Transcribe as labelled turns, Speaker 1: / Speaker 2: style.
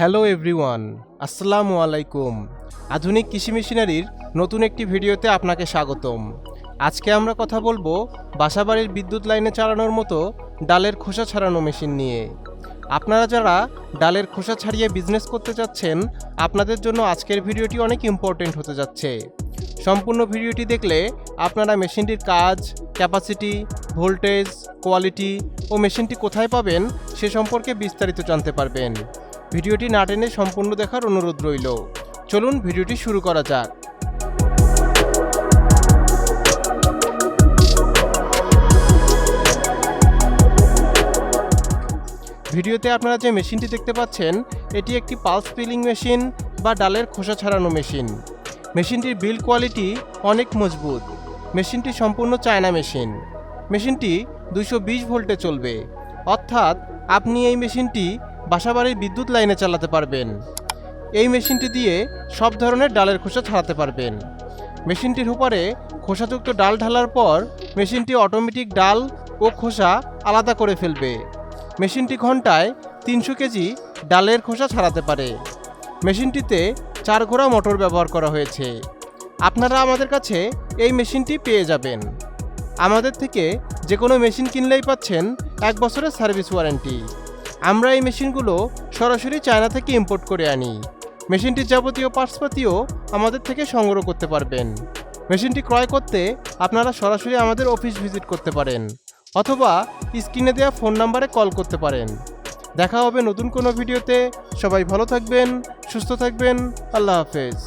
Speaker 1: Hello everyone, আসসালামু আলাইকুম। আধুনিক কৃষি মেশিনারির নতুন একটি ভিডিওতে আপনাকে স্বাগতম। আজকে আমরা কথা বলব বাসাবাড়ির বিদ্যুৎ লাইনে চালানোর মতো ডালের খোসা ছাড়ানো মেশিন নিয়ে। আপনারা যারা ডালের খোসা ছাড়িয়ে বিজনেস করতে চাচ্ছেন আপনাদের জন্য আজকের ভিডিওটি অনেক ইম্পর্টেন্ট হতে যাচ্ছে। সম্পূর্ণ ভিডিওটি দেখলে আপনারা মেশিনটির কাজ ক্যাপাসিটি ভোল্টেজ কোয়ালিটি ও মেশিনটি কোথায় পাবেন সে সম্পর্কে বিস্তারিত জানতে পারবেন। ভিডিওটি না টেনে সম্পূর্ণ দেখার অনুরোধ রইল। চলুন ভিডিওটি শুরু করা যাক। ভিডিওতে আপনারা যে মেশিনটি দেখতে পাচ্ছেন, এটি একটি পালস পিলিং মেশিন বা ডালের খোসা ছাড়ানো মেশিন। মেশিনটির বিল কোয়ালিটি অনেক মজবুত। মেশিনটি সম্পূর্ণ চায়না মেশিন। মেশিনটি দুশো ভোল্টে চলবে। অর্থাৎ আপনি এই মেশিনটি বাসাবাড়ির বিদ্যুৎ লাইনে চালাতে পারবেন। এই মেশিনটি দিয়ে সব ধরনের ডালের খোসা ছাড়াতে পারবেন। মেশিনটির উপরে খোসাযুক্ত ডাল ঢালার পর মেশিনটি অটোমেটিক ডাল ও খোসা আলাদা করে ফেলবে। মেশিনটি ঘন্টায় তিনশো কেজি ডালের খোসা ছাড়াতে পারে। মেশিনটিতে চার ঘোড়া মোটর ব্যবহার করা হয়েছে। আপনারা আমাদের কাছে এই মেশিনটি পেয়ে যাবেন। আমাদের থেকে যে কোনো মেশিন কিনলেই পাচ্ছেন এক বছরের সার্ভিস ওয়ারেন্টি। আমরা এই মেশিনগুলো সরাসরি চায়না থেকে ইম্পোর্ট করে আনি। মেশিনটির যাবতীয় পার্টসপাতিও আমাদের থেকে সংগ্রহ করতে পারবেন। মেশিনটি ক্রয় করতে আপনারা সরাসরি আমাদের অফিস ভিজিট করতে পারেন, অথবা স্ক্রিনে দেওয়া ফোন নাম্বারে কল করতে পারেন। দেখা হবে নতুন কোনো ভিডিওতে। সবাই ভালো থাকবেন, সুস্থ থাকবেন। আল্লাহ হাফেজ।